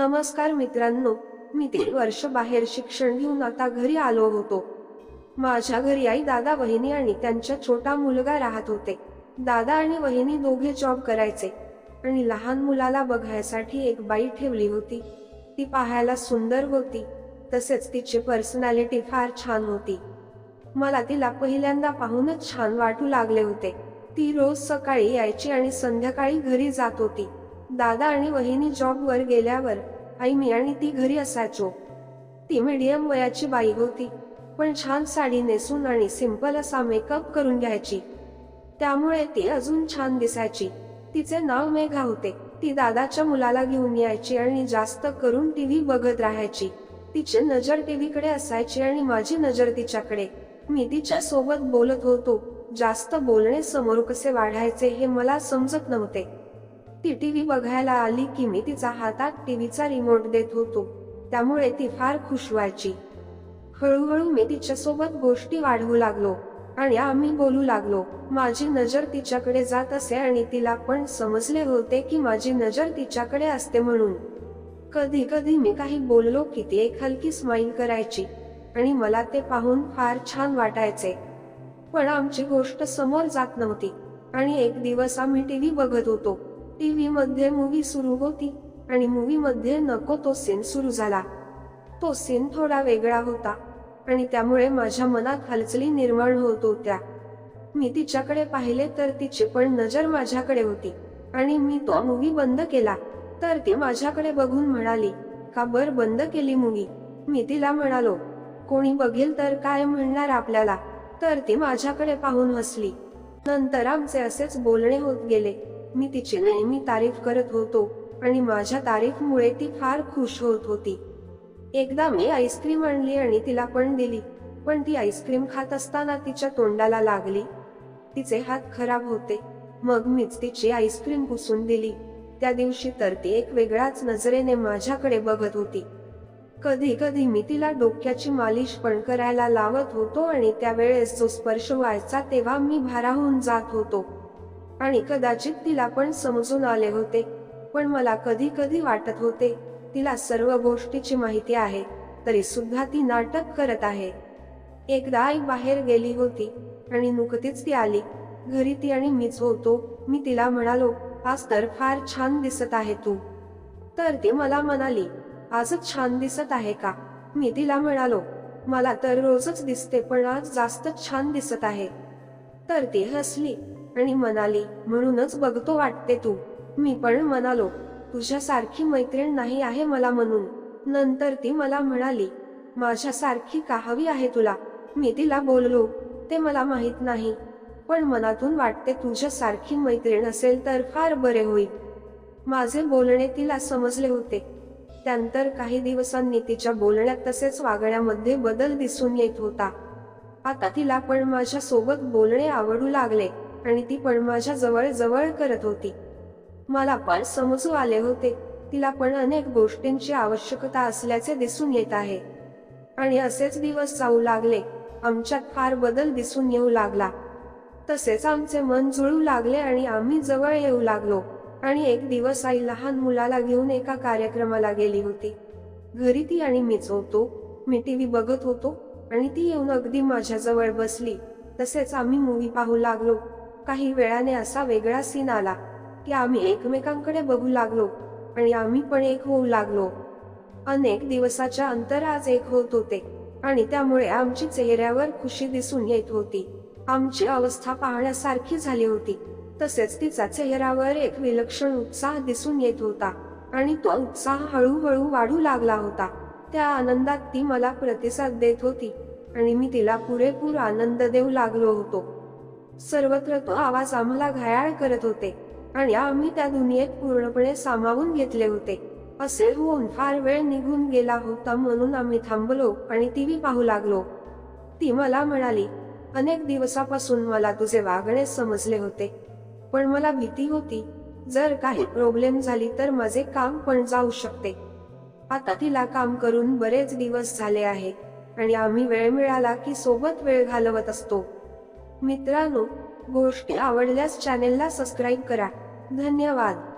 नमस्कार मित्रांनो मी तीन वर्ष बाहेर शिक्षण घेऊन आता घरी आलो होतो. माझ्या घरी आई दादा वहिनी आणि त्यांचा छोटा मुलगा राहत होते. दादा आणि वहिनी दोघे जॉब करायचे आणि लहान मुलाला बघायसाठी एक बाई ठेवली होती. ती पाहायला सुंदर होती तसेच तिची पर्सनॅलिटी फार छान होती. मला तिला पहिल्यांदा पाहूनच छान वाटू लागले होते. ती रोज सकाळी यायची आणि संध्याकाळी घरी जात होती. दादा आणि वहिनी जॉबवर गेल्यावर आई मी आणि ती घरी असायचो. ती मीडियम वयाची बाई होती पण छान साडी नेसून आणि सिंपल असा मेकअप करून घ्यायची. त्यामुळे ती अजून छान दिसायची. तिचे नाव मेघा होते. ती दादाच्या मुलाला घेऊन यायची आणि जास्त करून टीव्ही बघत राहायची. तिची नजर टीव्हीकडे असायची आणि माझी नजर तिच्याकडे. मी तिच्या सोबत बोलत होतो. जास्त बोलणे समोर कसे वाढायचे हे मला समजत नव्हते. ती टीव्ही बघायला आली की मी तिचा हातात टीव्हीचा रिमोट देत होतो. त्यामुळे ती फार खुश व्हायची. हळूहळू मी तिच्यासोबत गोष्टी वाढवू लागलो आणि आम्ही बोलू लागलो माझी नजर तिच्याकडे जात असे आणि तिला पण समजले होते की माझी नजर तिच्याकडे असते म्हणून. कधी कधी मी काही बोललो की ती एक हलकी स्माईल करायची आणि मला ते पाहून फार छान वाटायचे. पण आमची गोष्ट समोर जात नव्हती आणि एक दिवस आम्ही टीव्ही बघत होतो. टी मध्ये मूवी सुरू होती आणि मूवी मध्ये नको तो सीन सुरू झाला. तो सीन थोडा वेगळा होता आणि त्यामुळे माझ्या मनात हालचाली निर्माण होत होत्या. मी तिच्याकडे पाहिले तर तिची पण नजर माझ्याकडे होती आणि मी तो मूवी बंद केला तर ती माझ्याकडे बघून म्हणाली का बर बंद केली मूवी मी तिला म्हणालो कोणी बघेल तर काय म्हणणार आपल्याला? तर ती माझ्याकडे पाहून हसली. नंतर आमचे असेच बोलणे होत गेले. मी तिची नेहमी तारीफ करत होतो आणि माझ्या तारीफमुळे ती फार खुश होत होती. एकदा मी आईस्क्रीम आणली आणि तिला पण दिली पण ती आईस्क्रीम खात असताना तिच्या तोंडाला लागली. तिचे हात खराब होते मग मीच तिची आईस्क्रीम पुसून दिली. त्या दिवशी तर ती एक वेगळ्याच नजरेने माझ्याकडे बघत होती. कधी कधी मी तिला डोक्याची मालिश पण करायला लावत होतो आणि त्यावेळेस जो स्पर्श व्हायचा तेव्हा मी भाराहून जात होतो. आणि कदाचित तिला पण समजून आले होते. पण मला कधी कधी वाटत होते तिला सर्व गोष्टीची माहिती आहे तरी सुद्धा ती नाटक करत आहे. एकदा आई बाहेर गेली होती आणि नुकतीच ती आली. घरी ती आणि मीच होतो मी तिला म्हणालो आज तर फार छान दिसत आहे तू. तर ती मला म्हणाली आजच छान दिसत आहे का? मी तिला म्हणालो मला तर रोजच दिसते पण आज जास्त छान दिसत आहे. तर ती हसली. आणि म्हणाली म्हणूनच बघतो वाटते तू. मी पण म्हणालो तुझ्यासारखी मैत्रीण नाही आहे मला म्हणून. नंतर ती मला म्हणाली माझ्यासारखी का हवी आहे तुला? मी तिला बोललो ते मला माहीत नाही पण मनातून वाटते तुझ्यासारखी मैत्रीण असेल तर फार बरे होईल. माझे बोलणे तिला समजले होते. त्यानंतर काही दिवसांनी तिच्या बोलण्यात तसेच वागण्यामध्ये बदल दिसून येत होता. आता तिला पण माझ्यासोबत बोलणे आवडू लागले. आणि ती पण माझ्या जवळ जवळ करत होती. मला पण समजू आले होते. तिला पण अनेक गोष्टींची आवश्यकता असल्याचे दिसून येत आहे. आणि असेच दिवस जाऊ लागले. आमच्यात फार बदल दिसून येऊ लागला. तसेच आमचे मन जुळू लागले आणि आम्ही जवळ येऊ लागलो. आणि एक दिवस आई लहान मुलाला घेऊन एका कार्यक्रमाला गेली होती. घरी ती आणि मीच होतो मी व्ही बघत होतो. आणि ती येऊन अगदी माझ्याजवळ बसली. तसेच आम्ही मूवी पाहू लागलो. काही वेळाने असा वेगळा सीन आला की आम्ही एकमेकांकडे बघू लागलो आणि आम्ही पण एक होऊ लागलो. अनेक दिवसाच्या अंतर आज एक होत होते आणि त्यामुळे आमची चेहऱ्यावर खुशी दिसून येत होती. आमची अवस्था पाहण्यासारखी झाली होती. तसेच तिचा चेहऱ्यावर एक विलक्षण उत्साह दिसून येत होता आणि तो उत्साह हळूहळू वाढू लागला होता. त्या आनंदात ती मला प्रतिसाद देत होती आणि मी तिला पुरेपूर आनंद देऊ लागलो होतो. सर्वत्र तो आवाज आम्हाला घायाळ करत होते आणि आम्ही त्या दुनियेत पूर्णपणे सामावून घेतले होते. असे होऊन फार वेळ निघून गेला होता म्हणून आम्ही थांबलो आणि टीव्ही पाहू लागलो. ती मला म्हणाली अनेक दिवसापासून मला तुझे वागणे समजले होते. पण मला भीती होती. जर काही प्रॉब्लेम झाली तर माझे काम पण जाऊ शकते. आता तिला काम करून बरेच दिवस झाले आहे आणि आम्ही वेळ मिळाला की सोबत वेळ घालवत असतो. मित्रांनो गोष्टी आवडल्यास चॅनेलला सबस्क्राईब करा. धन्यवाद.